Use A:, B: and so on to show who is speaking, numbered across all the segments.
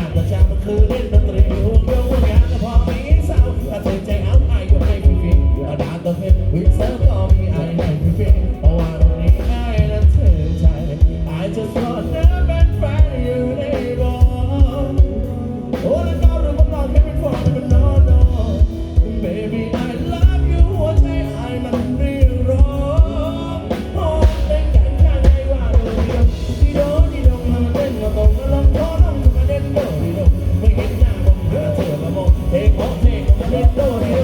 A: านประจำก็คือเล่นดนตรีหุ่นยนต์งานพอปีสาถ้าเธอใจเอาไปก็ให้ฟรีๆเอดาตัวเพชรวิส เ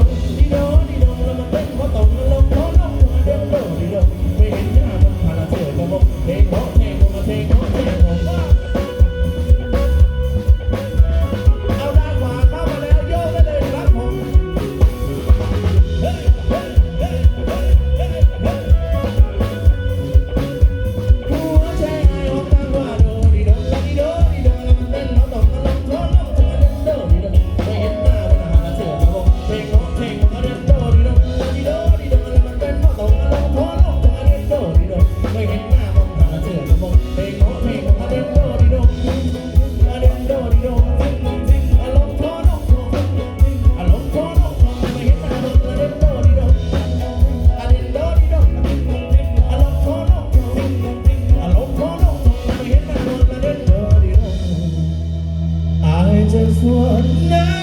A: มึง